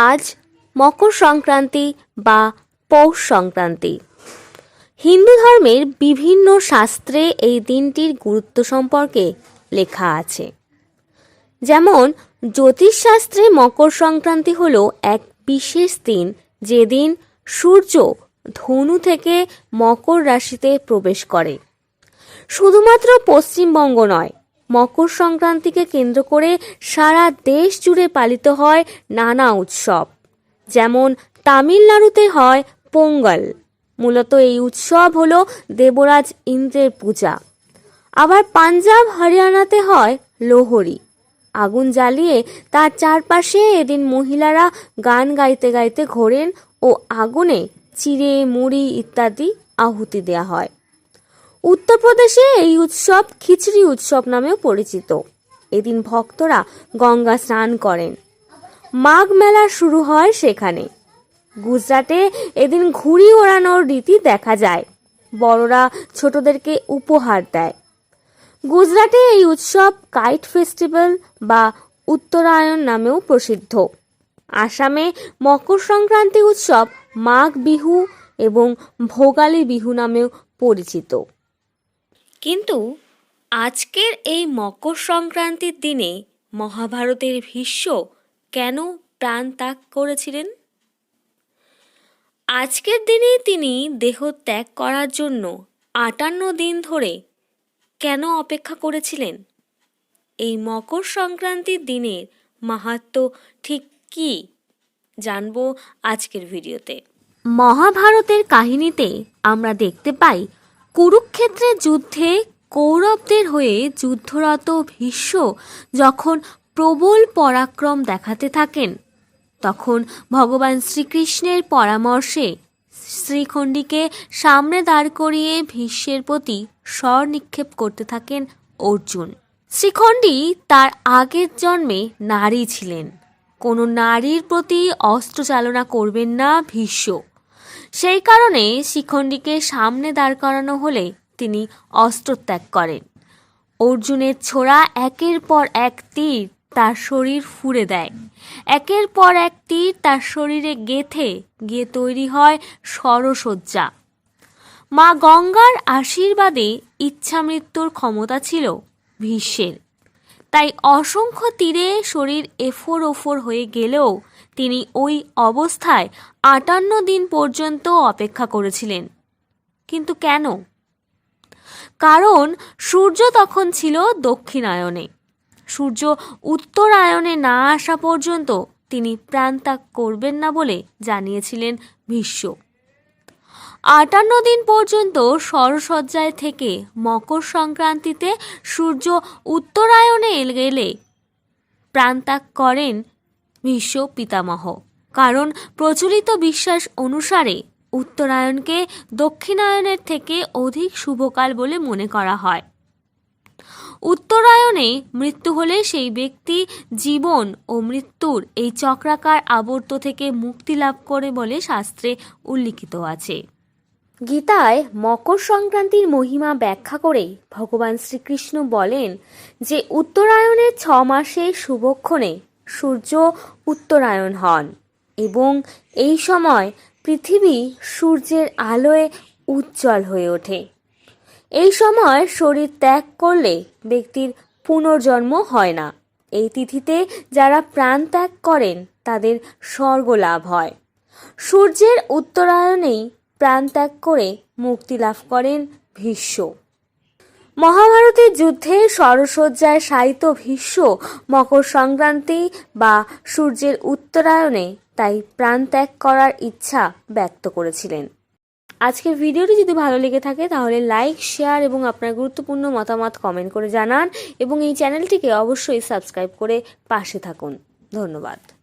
আজ মকর সংক্রান্তি বা পৌষ সংক্রান্তি। হিন্দু ধর্মের বিভিন্ন শাস্ত্রে এই দিনটির গুরুত্ব সম্পর্কে লেখা আছে। যেমন, জ্যোতিষশাস্ত্রে মকর সংক্রান্তি হল এক বিশেষ দিন যেদিন সূর্য ধনু থেকে মকর রাশিতে প্রবেশ করে। শুধুমাত্র পশ্চিমবঙ্গ নয় মকর সংক্রান্তিকে কেন্দ্র করে সারা দেশ জুড়ে পালিত হয় নানা উৎসব। যেমন তামিলনাড়ুতে হয় পোঙ্গল। মূলত এই উৎসব হলো দেবরাজ ইন্দ্রের পূজা। আবার পাঞ্জাব, হরিয়ানাতে হয় লোহরি। আগুন জ্বালিয়ে তার চারপাশে এদিন মহিলারা গান গাইতে গাইতে ঘোরেন ও আগুনে চিড়ে, মুড়ি ইত্যাদি আহুতি দেওয়া হয়। উত্তরপ্রদেশে এই উৎসব খিচড়ি উৎসব নামেও পরিচিত। এদিন ভক্তরা গঙ্গা স্নান করেন। মাঘ মেলা শুরু হয় সেখানে। গুজরাটে এদিন ঘুড়ি ওড়ানোর রীতি দেখা যায়। বড়রা ছোটদেরকে উপহার দেয়। গুজরাটে এই উৎসব কাইট ফেস্টিভ্যাল বা উত্তরায়ণ নামেও প্রসিদ্ধ। আসামে মকর সংক্রান্তি উৎসব মাঘ বিহু এবং ভোগালী বিহু নামেও পরিচিত। কিন্তু আজকের এই মকর সংক্রান্তির দিনে মহাভারতের ভীষ্ম কেন প্রাণ ত্যাগ করেছিলেন? আজকের দিনে তিনি দেহ ত্যাগ করার জন্য আটান্ন দিন ধরে কেন অপেক্ষা করেছিলেন? এই মকর সংক্রান্তির দিনের মাহাত্ম ঠিক কি? জানব আজকের ভিডিওতে। মহাভারতের কাহিনীতে আমরা দেখতে পাই কুরুক্ষেত্রের যুদ্ধে কৌরবদের হয়ে যুদ্ধরত ভীষ্ম যখন প্রবল পরাক্রম দেখাতে থাকেন, তখন ভগবান শ্রীকৃষ্ণের পরামর্শে শ্রীখণ্ডীকে সামনে দাঁড় করিয়ে ভীষ্মের প্রতি স্বর নিক্ষেপ করতে থাকেন অর্জুন। শ্রীখণ্ডী তার আগের জন্মে নারী ছিলেন। কোনো নারীর প্রতি অস্ত্র চালনা করবেন না ভীষ্ম। সেই কারণে শিখণ্ডীকে সামনে দাঁড় করানো হলে তিনি অস্ত্র ত্যাগ করেন। অর্জুনের ছোড়া একের পর এক তীর তার শরীর ফুঁড়ে দেয়। একের পর এক তীর তার শরীরে গেথে গিয়ে তৈরি হয় সরসজ্জা মা গঙ্গার আশীর্বাদে ইচ্ছামৃত্যুর ক্ষমতা ছিল ভীষ্মের। তাই অসংখ্য তীরে শরীর এফোর ওফোর হয়ে গেলেও তিনি ওই অবস্থায় আটান্ন দিন পর্যন্ত অপেক্ষা করেছিলেন। কিন্তু কেন? কারণ সূর্য তখন ছিল দক্ষিণায়নে। সূর্য উত্তরায়ণে না আসা পর্যন্ত তিনি প্রাণত্যাগ করবেন না বলে জানিয়েছিলেন ভীষ্ম। আটান্ন দিন পর্যন্ত সরসজ্জায় থেকে মকর সংক্রান্তিতে সূর্য উত্তরায়ণে গেলে প্রাণত্যাগ করেন ভীষ্ম পিতামহ। কারণ প্রচলিত বিশ্বাস অনুসারে উত্তরায়ণকে দক্ষিণায়নের থেকে অধিক শুভকাল বলে মনে করা হয়। উত্তরায়ণে মৃত্যু হলে সেই ব্যক্তি জীবন ও মৃত্যুর এই চক্রাকার আবর্ত থেকে মুক্তি লাভ করে বলে শাস্ত্রে উল্লিখিত আছে। গীতায় মকর সংক্রান্তির মহিমা ব্যাখ্যা করে ভগবান শ্রীকৃষ্ণ বলেন যে উত্তরায়ণের ছ মাসে শুভক্ষণে সূর্য উত্তরায়ণ হন এবং এই সময় পৃথিবী সূর্যের আলোয় উজ্জ্বল হয়ে ওঠে। এই সময় শরীর ত্যাগ করলে ব্যক্তির পুনর্জন্ম হয় না। এই তিথিতে যারা প্রাণ ত্যাগ করেন, তাদের স্বর্গ লাভ হয়। সূর্যের উত্তরায়ণেই প্রাণ ত্যাগ করে মুক্তি লাভ করেন ভীষ্ম মহাভারতের যুদ্ধে সরসজ্জায় শায়িত ভীষ্ম মকর সংক্রান্তি বা সূর্যের উত্তরায়ণে তাই প্রাণ ত্যাগ করার ইচ্ছা ব্যক্ত করেছিলেন। আজকের ভিডিওটি যদি ভালো লেগে থাকে তাহলে লাইক, শেয়ার এবং আপনার গুরুত্বপূর্ণ মতামত কমেন্ট করে জানান এবং এই চ্যানেলটিকে অবশ্যই সাবস্ক্রাইব করে পাশে থাকুন। ধন্যবাদ।